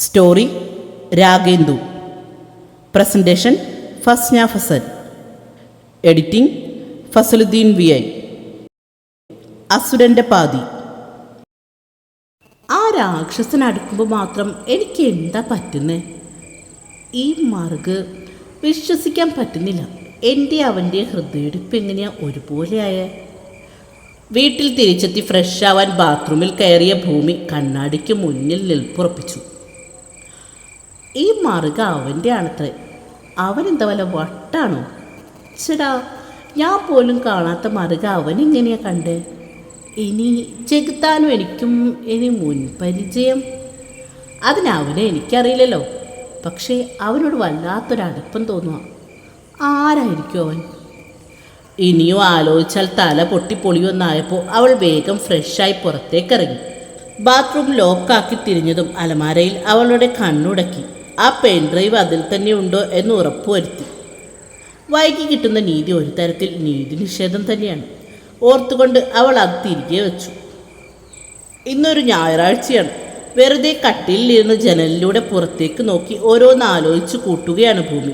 Story Ragendu. Presentation Fasna Fasal. Editing Fasaluddin V I. അസുരന്റെ പാതി. ആ രാക്ഷസൻ അടുക്കുമ്പോൾ മാത്രം എനിക്ക് എന്താ പറ്റുന്നേ? ഈ മാർഗ് വിശ്വസിക്കാൻ പറ്റുന്നില്ല. എന്റെ അവന്റെ ഹൃദയടിപ്പ് എങ്ങനെയാ ഒരുപോലെയായ? വീട്ടിൽ തിരിച്ചെത്തി ഫ്രഷ് ആവാൻ ബാത്റൂമിൽ കയറിയ ഭൂമി കണ്ണാടിക്ക് മുന്നിൽ നിൽപ്പുറപ്പിച്ചു. ഈ മറുക അവന്റെ ആണത്രേ അവനെന്താ വല്ല വട്ടാണോ? ചേടാ ഞാൻ പോലും കാണാത്ത മറുക അവനെങ്ങനെയാ കണ്ട്? ഇനി ചെകുത്താനും എനിക്കും ഇനി മുൻപരിചയം. അതിനവനെ എനിക്കറിയില്ലല്ലോ. പക്ഷേ അവനോട് വല്ലാത്തൊരടുപ്പം തോന്നുക. ആരായിരിക്കും അവൻ? ഇനിയും ആലോചിച്ചാൽ തല പൊട്ടിപ്പൊളിയൊന്നായപ്പോൾ അവൾ വേഗം ഫ്രഷായി പുറത്തേക്കിറങ്ങി. ബാത്റൂം ലോക്കാക്കി തിരിഞ്ഞതും അലമാരയിൽ അവളുടെ കണ്ണുടക്കി. ആ പെൻ ഡ്രൈവ് അതിൽ തന്നെ ഉണ്ടോ എന്ന് ഉറപ്പുവരുത്തി. വൈകി കിട്ടുന്ന നീതി ഒരു തരത്തിൽ നീതി നിഷേധം തന്നെയാണ്. ഓർത്തുകൊണ്ട് അവൾ അത് തിരികെ വെച്ചു. ഇന്നൊരു ഞായറാഴ്ചയാണ്. വെറുതെ കട്ടിലിരുന്ന് ജനലിലൂടെ പുറത്തേക്ക് നോക്കി ഓരോന്ന് ആലോചിച്ച് കൂട്ടുകയാണ് ഭൂമി.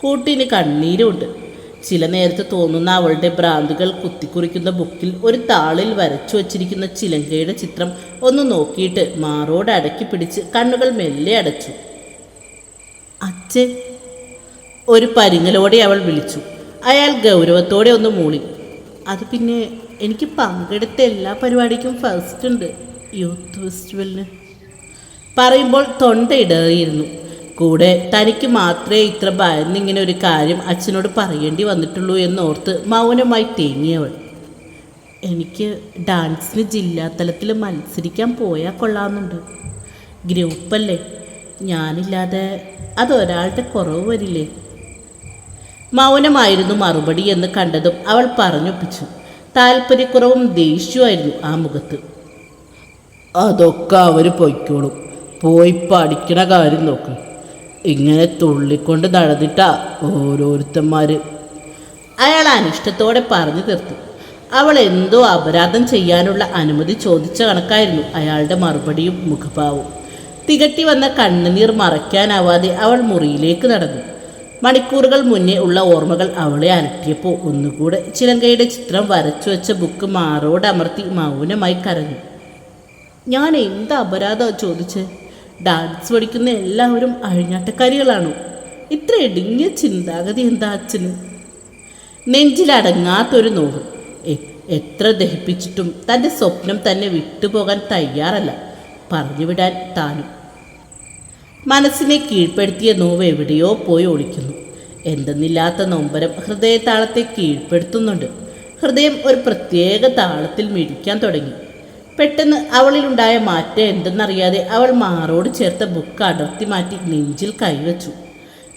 കൂട്ടിന് കണ്ണീരുമുണ്ട് ചില നേരത്ത് തോന്നുന്ന അവളുടെ ഭ്രാന്തുകൾ കുത്തിക്കുറിക്കുന്ന ബുക്കിൽ ഒരു താളിൽ വരച്ചു വച്ചിരിക്കുന്ന ചിലങ്കയുടെ ചിത്രം ഒന്ന് നോക്കിയിട്ട് മാറോട് അടക്കി പിടിച്ച് കണ്ണുകൾ മെല്ലെ അടച്ചു. അച്ഛൻ ഒരു പരിങ്ങലോടെ അവൾ വിളിച്ചു. അയാൾ ഗൗരവത്തോടെ ഒന്ന് മൂളി. അത് പിന്നെ എനിക്ക് പങ്കെടുത്ത എല്ലാ പരിപാടിക്കും ഫസ്റ്റ് ഉണ്ട്. യൂത്ത് ഫെസ്റ്റിവലിന് പറയുമ്പോൾ തൊണ്ടയിടയിരുന്നു കൂടെ തനിക്ക് മാത്രമേ ഇത്ര ഭയന്നിങ്ങനെ ഒരു കാര്യം അച്ഛനോട് പറയേണ്ടി വന്നിട്ടുള്ളൂ എന്നോർത്ത് മൗനമായി തേങ്ങിയവൾ. എനിക്ക് ഡാൻസിന് ജില്ലാതലത്തിൽ മത്സരിക്കാൻ പോയാൽ കൊള്ളാമെന്നുണ്ട്. ഗ്രൂപ്പല്ലേ ഞാനില്ലാതെ അതൊരാളുടെ കുറവ് വരില്ലേ? മൗനമായിരുന്നു മറുപടി എന്ന് കണ്ടതും അവൾ പറഞ്ഞൊപ്പിച്ചു. താല്പര്യക്കുറവും ദേഷ്യമായിരുന്നു ആ മുഖത്ത്. അതൊക്കെ അവർ പൊയ്ക്കോളും. പോയി പഠിക്കണ കാര്യം നോക്ക്. ഇങ്ങനെ തുള്ളിക്കൊണ്ട് നടന്നിട്ടാ ഓരോരുത്തന്മാർ അയാൾ അനിഷ്ടത്തോടെ പറഞ്ഞു തീർത്തു. അവൾ എന്തോ അപരാധം ചെയ്യാനുള്ള അനുമതി ചോദിച്ച കണക്കായിരുന്നു അയാളുടെ മറുപടിയും മുഖഭാവവും. തികട്ടി വന്ന കണ്ണുനീർ മറയ്ക്കാനാവാതെ അവൾ മുറിയിലേക്ക് നടന്നു. മണിക്കൂറുകൾ മുന്നേ ഉള്ള ഓർമ്മകൾ അവളെ അലട്ടിയപ്പോൾ ഒന്നുകൂടെ ചിലങ്കയുടെ ചിത്രം വരച്ചു വെച്ച ബുക്ക് മാറോടമർത്തി മൗനമായി കരഞ്ഞു. ഞാൻ എന്ത് അപരാധമാണ് ചോദിച്ച്? ഡാൻസ് പഠിക്കുന്ന എല്ലാവരും അഴിഞ്ഞാട്ടക്കാരികളാണോ? ഇത്ര ഇടുങ്ങിയ ചിന്താഗതി എന്താ അച്ഛന്? നെഞ്ചിലടങ്ങാത്തൊരു നോവ്. എത്ര ദഹിപ്പിച്ചിട്ടും തന്റെ സ്വപ്നം തന്നെ വിട്ടുപോകാൻ തയ്യാറല്ല. പറഞ്ഞുവിടാൻ താനും മനസ്സിനെ കീഴ്പ്പെടുത്തിയ നോവ് എവിടെയോ പോയി ഒളിക്കുന്നു. എന്തെന്നില്ലാത്ത നൊമ്പരം ഹൃദയതാളത്തെ കീഴ്പ്പെടുത്തുന്നുണ്ട്. ഹൃദയം ഒരു പ്രത്യേക താളത്തിൽ മിടിക്കാൻ തുടങ്ങി. പെട്ടെന്ന് അവളിലുണ്ടായ മാറ്റം എന്തെന്നറിയാതെ അവൾ മാറോട് ചേർത്ത ബുക്ക് അടർത്തി മാറ്റി നെഞ്ചിൽ കൈവച്ചു.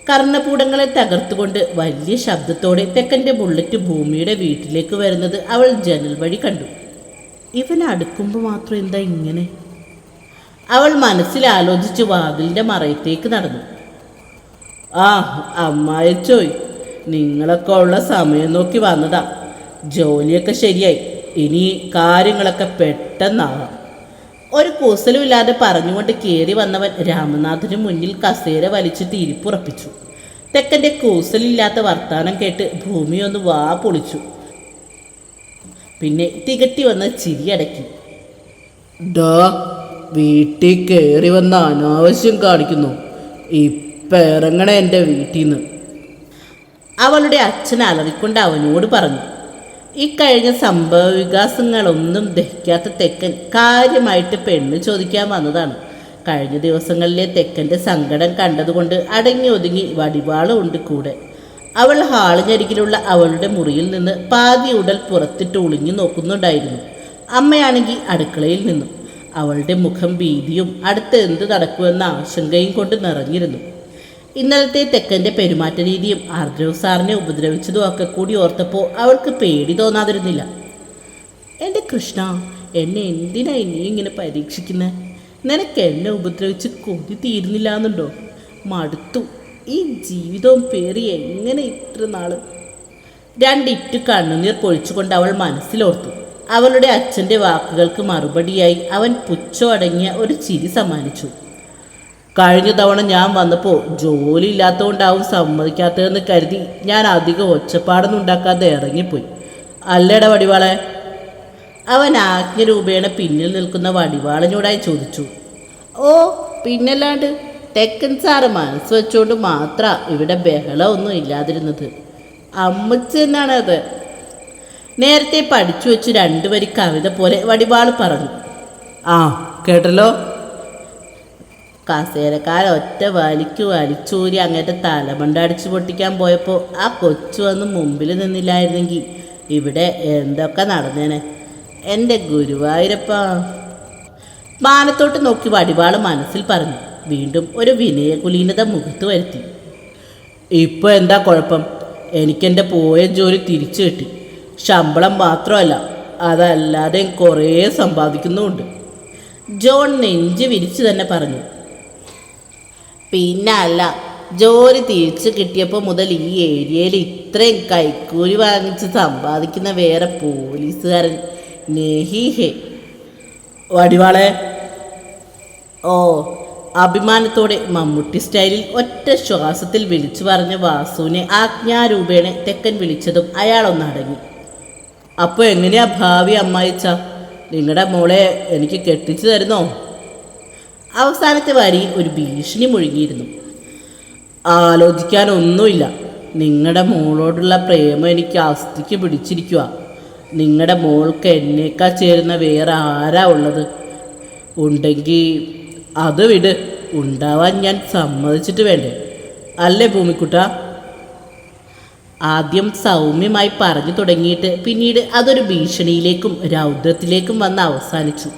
കർണപൂടങ്ങളെ തകർത്തുകൊണ്ട് വലിയ ശബ്ദത്തോടെ തെക്കന്റെ ബുള്ളറ്റ് ഭൂമിയുടെ വീട്ടിലേക്ക് വരുന്നത് അവൾ ജനൽ വഴി കണ്ടു. ഇവൻ അടുക്കുമ്പോൾ മാത്രം എന്താ ഇങ്ങനെ? അവൾ മനസ്സിൽ ആലോചിച്ച് വാതിലിന്റെ മറയത്തേക്ക് നടന്നു. ആ അമ്മായച്ചോയ് നിങ്ങളൊക്കെ ഉള്ള സമയം നോക്കി വന്നതാ. ജോലിയൊക്കെ ശരിയായി. ഇനി കാര്യങ്ങളൊക്കെ പെട്ടെന്നാവാം. ഒരു കൂസലുമില്ലാതെ പറഞ്ഞുകൊണ്ട് കയറി വന്നവൻ രാമനാഥന് മുന്നിൽ കസേര വലിച്ചിട്ട് ഇരിപ്പുറപ്പിച്ചു തെക്കന്റെ കൂസലില്ലാത്ത വർത്താനം കേട്ട് ഭൂമി ഒന്ന് വാ പൊളിച്ചു. പിന്നെ തികട്ടി വന്ന് ചിരിയടക്കി. ഡാ വീട്ടിൽ കയറി വന്ന അനാവശ്യം കാണിക്കുന്നു. ഇപ്പം ഇറങ്ങണേ എന്റെ വീട്ടിൽ നിന്ന് അവളുടെ അച്ഛൻ അലറിക്കൊണ്ട് അവനോട് പറഞ്ഞു ഈ കഴിഞ്ഞ സംഭവ വികാസങ്ങളൊന്നും ദഹിക്കാത്ത തെക്കൻ കാര്യമായിട്ട് പെണ്ണ് ചോദിക്കാൻ വന്നതാണ്. കഴിഞ്ഞ ദിവസങ്ങളിലെ തെക്കന്റെ സങ്കടം കണ്ടതുകൊണ്ട് അടങ്ങി ഒതുങ്ങി വടിവാളും ഉണ്ട് കൂടെ. അവൾ ഹാളിനരികിലുള്ള അവളുടെ മുറിയിൽ നിന്ന് പാതി ഉടൽ പുറത്തിട്ട് ഒളിഞ്ഞു നോക്കുന്നുണ്ടായിരുന്നു. അമ്മയാണെങ്കിൽ അടുക്കളയിൽ നിന്നും. അവളുടെ മുഖം ഭീതിയും അടുത്ത് എന്ത് നടക്കുമെന്ന ആശങ്കയും കൊണ്ട് നിറഞ്ഞിരുന്നു. ഇന്നലത്തെ തെക്കന്റെ പെരുമാറ്റ രീതിയും ആർദ്രവ് സാറിനെ ഉപദ്രവിച്ചതും ഒക്കെ കൂടി ഓർത്തപ്പോൾ അവൾക്ക് പേടി തോന്നാതിരുന്നില്ല. എന്റെ കൃഷ്ണ എന്നെ എന്തിനാ ഇനി ഇങ്ങനെ പരീക്ഷിക്കുന്നത് നിനക്ക് എന്നെ ഉപദ്രവിച്ച് കൊതി തീരുന്നില്ല എന്നുണ്ടോ മടുത്തു. ഈ ജീവിതവും പേറി എങ്ങനെ ഇത്ര നാൾ? രണ്ടിറ്റു കണ്ണുനീർ പൊഴിച്ചുകൊണ്ട് അവൾ മനസ്സിലോർത്തു. അവളുടെ അച്ഛന്റെ വാക്കുകൾക്ക് മറുപടിയായി അവൻ പുച്ഛം അടങ്ങിയ ഒരു ചിരി സമ്മാനിച്ചു. കഴിഞ്ഞ തവണ ഞാൻ വന്നപ്പോൾ ജോലി ഇല്ലാത്തതുകൊണ്ടാവും സമ്മതിക്കാത്തതെന്ന് കരുതി ഞാൻ അധികം ഒച്ചപ്പാടൊന്നും ഉണ്ടാക്കാതെ ഇറങ്ങിപ്പോയി. അല്ലേട വടിവാളെ? അവൻ ആജ്ഞരൂപേണ പിന്നിൽ നിൽക്കുന്ന വടിവാളനോടായി ചോദിച്ചു. ഓ പിന്നല്ലാണ്ട് തെക്കൻ സാറ് മനസ്സ് വെച്ചുകൊണ്ട് മാത്രം ഇവിടെ ബഹളമൊന്നും ഇല്ലാതിരുന്നത്. അമ്മച്ചെന്നാണത് അത് നേരത്തെ പഠിച്ചു വെച്ച് രണ്ടു വരി കവിത പോലെ വടിവാൾ പറഞ്ഞു. ആ കേട്ടല്ലോ? കസേരക്കാർ ഒറ്റ വലിക്കു വലിച്ചൂരി അങ്ങേറ്റ തലമണ്ട അടിച്ചു പൊട്ടിക്കാൻ പോയപ്പോൾ ആ കൊച്ചു വന്ന് മുമ്പിൽ നിന്നില്ലായിരുന്നെങ്കിൽ ഇവിടെ എന്തൊക്കെ നടന്നേനെ? എന്റെ ഗുരുവായൂരപ്പ. മാനത്തോട്ട് നോക്കി വടിവാൾ മനസ്സിൽ പറഞ്ഞു. വീണ്ടും ഒരു വിനയകുലീനത മുഖത്ത് വരുത്തി. ഇപ്പോൾ എന്താ കുഴപ്പം? എനിക്കെന്റെ പോയ ജോലി തിരിച്ചു കിട്ടി. ശമ്പളം മാത്രമല്ല അതല്ലാതെ കുറേ സമ്പാദിക്കുന്നുമുണ്ട്. ജോൺ നെഞ്ച് വിരിച്ചു തന്നെ പറഞ്ഞു. പിന്നെ അല്ല ജോലി തിരിച്ചു കിട്ടിയപ്പോൾ മുതൽ ഈ ഏരിയയിൽ ഇത്രയും കൈക്കൂലി വാങ്ങിച്ച് സമ്പാദിക്കുന്ന വേറെ പോലീസുകാരൻ നെഹിഹെ. വടിവാളെ. ഓ അഭിമാനത്തോടെ മമ്മൂട്ടി സ്റ്റൈലിൽ ഒറ്റ ശ്വാസത്തിൽ വിളിച്ചു പറഞ്ഞ വാസുവിനെ ആജ്ഞാരൂപേണ തെക്കൻ വിളിച്ചതും അയാളൊന്നടങ്ങി. അപ്പോൾ എങ്ങനെയാ ഭാവി അമ്മായിച്ച? നിങ്ങളുടെ മോളെ എനിക്ക് കെട്ടിച്ചു തരുന്നോ? അവസാനത്തെ വരിയിൽ ഒരു ഭീഷണി മുഴുകിയിരുന്നു ആലോചിക്കാനൊന്നുമില്ല. നിങ്ങളുടെ മോളോടുള്ള പ്രേമം എനിക്ക് അസ്ഥിക്ക് പിടിച്ചിരിക്കുക നിങ്ങളുടെ മോൾക്ക് എന്നേക്കാ ചേരുന്ന വേറെ ആരാ ഉള്ളത്? ഉണ്ടെങ്കിൽ അത് വിട്. ഉണ്ടാവാൻ ഞാൻ സമ്മതിച്ചിട്ട് വേണ്ടേ? അല്ലേ ഭൂമിക്കുട്ട? ആദ്യം സൗമ്യമായി പറഞ്ഞു തുടങ്ങിയിട്ട് പിന്നീട് അതൊരു ഭീഷണിയിലേക്കും രൗദ്രത്തിലേക്കും വന്ന് അവസാനിച്ചു.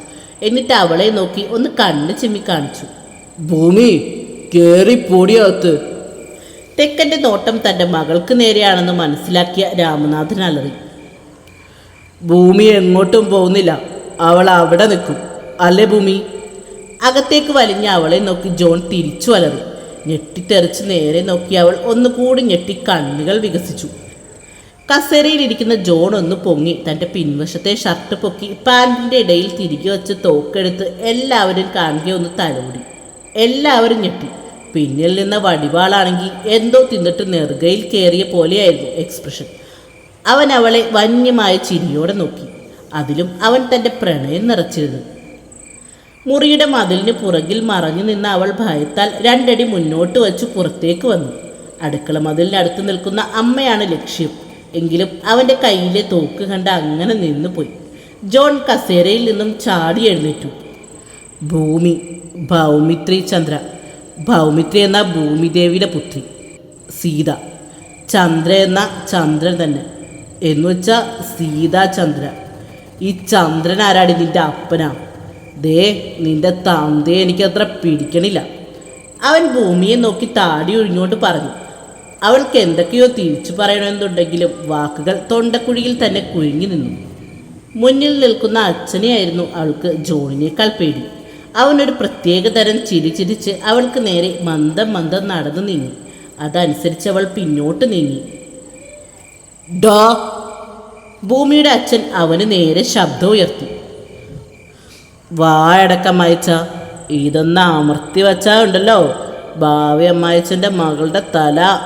എന്നിട്ട് അവളെ നോക്കി ഒന്ന് കണ്ണ് ചിമ്മി കാണിച്ചു. ഭൂമി കേറി പൊടിയകത്ത് തെക്കന്റെ നോട്ടം തന്റെ മകൾക്ക് നേരെയാണെന്ന് മനസ്സിലാക്കിയ രാമനാഥൻ അലറി. ഭൂമി എങ്ങോട്ടും പോകുന്നില്ല. അവൾ അവിടെ നിൽക്കും. അല്ലേ ഭൂമി? അകത്തേക്ക് വലിഞ്ഞ അവളെ നോക്കി ജോൺ തിരിച്ചു അലറി. ഞെട്ടിത്തെറിച്ച് നേരെ നോക്കി അവൾ ഒന്നുകൂടി ഞെട്ടി കണ്ണുകൾ വികസിച്ചു. കസേരയിലിരിക്കുന്ന ജോൺ ഒന്ന് പൊങ്ങി തന്റെ പിൻവശത്തെ ഷർട്ട് പൊക്കി പാന്റിന്റെ ഇടയിൽ തിരികെ വച്ച് തോക്കെടുത്ത് എല്ലാവരും കാണുക ഒന്ന് തലോടി. എല്ലാവരും ഞെട്ടി. പിന്നിൽ നിന്ന വടിവാളാണെങ്കിൽ എന്തോ തിന്നിട്ട് നെറുകയിൽ കയറിയ പോലെയായിരുന്നു എക്സ്പ്രഷൻ അവൻ അവളെ വന്യമായ ചിരിയോടെ നോക്കി. അതിലും അവൻ തന്റെ പ്രണയം നിറച്ചിരുന്നു. മുറിയുടെ മതിലിന് പുറകിൽ മറഞ്ഞു നിന്ന അവൾ ഭയത്താൽ രണ്ടടി മുന്നോട്ട് വച്ച് പുറത്തേക്ക് വന്നു. അടുക്കള മതിലിനടുത്ത് നിൽക്കുന്ന അമ്മയാണ് ലക്ഷ്യം. എങ്കിലും അവന്റെ കയ്യിലെ തോക്ക് കണ്ട് അങ്ങനെ നിന്നുപോയി ജോൺ കസേരയിൽ നിന്നും ചാടി എഴുന്നേറ്റു. ഭൂമി ഭൗമിത്രി ചന്ദ്ര. ഭൗമിത്രി എന്ന ഭൂമിദേവിയുടെ പുത്രി. സീത. ചന്ദ്ര എന്ന ചന്ദ്രൻ തന്നെ. എന്നുവെച്ചാൽ സീതാ ചന്ദ്ര ഈ ചന്ദ്രൻ ആരാടി നിന്റെ അപ്പനാ? ദേ നിന്റെ തന്തയെ എനിക്കത്ര പിടിക്കണില്ല. അവൻ ഭൂമിയെ നോക്കി താടി ഒഴിഞ്ഞുകൊണ്ട് പറഞ്ഞു അവൾക്ക് എന്തൊക്കെയോ തിരിച്ചു പറയണമെന്നുണ്ടെങ്കിലും വാക്കുകൾ തൊണ്ടക്കുഴിയിൽ തന്നെ കുഴിഞ്ഞു നിന്നു. മുന്നിൽ നിൽക്കുന്ന അച്ഛനെയായിരുന്നു അവൾക്ക് ജോണിനേക്കാൾ പേടി. അവനൊരു പ്രത്യേക തരം ചിരി ചിരിച്ച് അവൾക്ക് നേരെ മന്ദം മന്ദം നടന്നു നീങ്ങി. അതനുസരിച്ച് അവൾ പിന്നോട്ട് നീങ്ങി. ഡോ ഭൂമിയുടെ അച്ഛൻ അവന് നേരെ ശബ്ദം ഉയർത്തി. വായടക്ക അയച്ച ഇതൊന്ന് അമർത്തി വച്ചാ ഉണ്ടല്ലോ. ഭാവി അമ്മായിച്ചന്റെ മകളുടെ തല.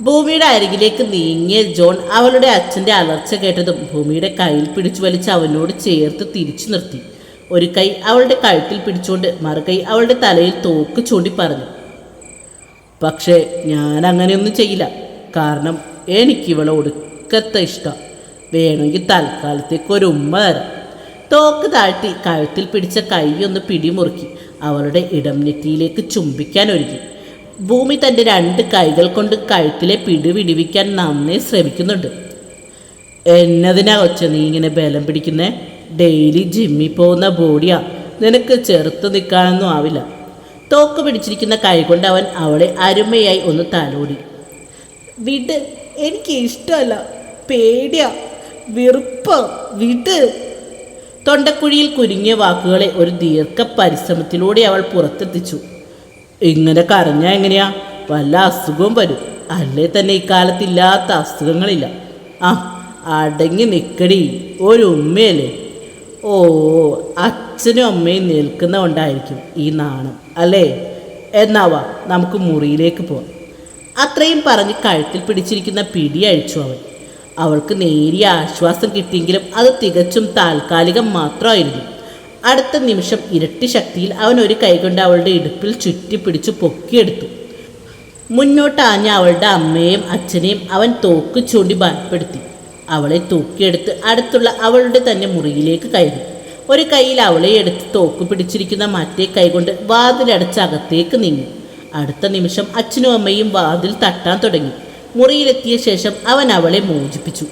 ഭൂമിയുടെ അരികിലേക്ക് നീങ്ങിയ ജോൺ അവളുടെ അച്ഛന്റെ അലർച്ച കേട്ടതും ഭൂമിയുടെ കയ്യിൽ പിടിച്ചു വലിച്ച് അവനോട് ചേർത്ത് തിരിച്ചു നിർത്തി. ഒരു കൈ അവളുടെ കഴുത്തിൽ പിടിച്ചുകൊണ്ട് മറുകൈ അവളുടെ തലയിൽ തോക്ക് ചൂണ്ടി പറഞ്ഞു. പക്ഷേ ഞാൻ അങ്ങനെയൊന്നും ചെയ്യില്ല. കാരണം എനിക്കിവളെ ഒടുക്കത്തെ ഇഷ്ടം. വേണമെങ്കിൽ തൽക്കാലത്തേക്ക് ഒരു ഉമ്മ തരാം. തോക്ക് താഴ്ത്തി കഴുത്തിൽ പിടിച്ച കൈയൊന്ന് പിടിമുറുക്കി അവളുടെ ഇടം നെറ്റിയിലേക്ക് ചുംബിക്കാൻ ഒരുങ്ങി ഭൂമി തന്റെ രണ്ട് കൈകൾ കൊണ്ട് കഴുത്തിലെ പിടി വിടിവിക്കാൻ നന്നേ ശ്രമിക്കുന്നുണ്ട്. എന്നതിനാ കൊച്ച നീ ഇങ്ങനെ ബലം പിടിക്കുന്നേ? ഡെയിലി ജിമ്മിൽ പോകുന്ന ബോഡിയാ. നിനക്ക് ചെറുത്ത് നിൽക്കാനൊന്നും ആവില്ല. തോക്ക് പിടിച്ചിരിക്കുന്ന കൈ കൊണ്ട് അവൻ അവളെ അരുമയായി ഒന്ന് തലോടി. വിട് എനിക്ക് ഇഷ്ടമല്ല. പേടിയാ. വിറുപ്പ്. വിട്. തൊണ്ടക്കുഴിയിൽ കുരുങ്ങിയ വാക്കുകളെ ഒരു ദീർഘ പരിശ്രമത്തിലൂടെ അവൾ പുറത്തെത്തിച്ചു. ഇങ്ങനെ കരഞ്ഞാൽ എങ്ങനെയാ? വല്ല അസുഖവും വരും. അല്ലേ തന്നെ ഇക്കാലത്തില്ലാത്ത അസുഖങ്ങളില്ല. ആ അടങ്ങി നിൽക്കടി ഒരു ഉമ്മയല്ലേ? ഓ അച്ഛനും അമ്മയും നിൽക്കുന്ന കൊണ്ടായിരിക്കും ഈ നാണം അല്ലേ? എന്നാവാ നമുക്ക് മുറിയിലേക്ക് പോവാം. അത്രയും പറഞ്ഞ് കഴുത്തിൽ പിടിച്ചിരിക്കുന്ന പിടി അഴിച്ചു അവൻ. അവൾക്ക് നേരിയ ആശ്വാസം കിട്ടിയെങ്കിലും അത് തികച്ചും താൽക്കാലികം മാത്രമായിരുന്നു. അടുത്ത നിമിഷം ഇരട്ടി ശക്തിയിൽ അവൻ ഒരു കൈകൊണ്ട് അവളുടെ ഇടുപ്പിൽ ചുറ്റിപ്പിടിച്ചു പൊക്കിയെടുത്തു. മുന്നോട്ടാഞ്ഞ അവളുടെ അമ്മയെയും അച്ഛനെയും അവൻ തോക്ക് ചൂണ്ടി ഭയപ്പെടുത്തി അവളെ തൂക്കിയെടുത്ത് അടുത്തുള്ള അവളുടെ തന്നെ മുറിയിലേക്ക് കയറി. ഒരു കൈയിൽ അവളെ എടുത്ത് തോക്ക് പിടിച്ചിരിക്കുന്ന മറ്റേ കൈകൊണ്ട് വാതിലടച്ച് അകത്തേക്ക് നീങ്ങി. അടുത്ത നിമിഷം അച്ഛനും അമ്മയും വാതിൽ തട്ടാൻ തുടങ്ങി. മുറിയിലെത്തിയ ശേഷം അവൻ അവളെ മോചിപ്പിച്ചു.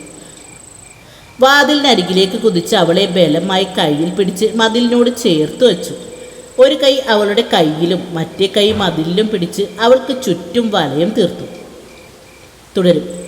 വാതിലിനരികിലേക്ക് കുതിച്ച് അവളെ ബലമായി കയ്യിൽ പിടിച്ച് മതിലിനോട് ചേർത്ത് വച്ചു. ഒരു കൈ അവളുടെ കയ്യിലും മറ്റേ കൈ മതിലിലും പിടിച്ച് അവൾക്ക് ചുറ്റും വലയം തീർത്തു. തുടരും.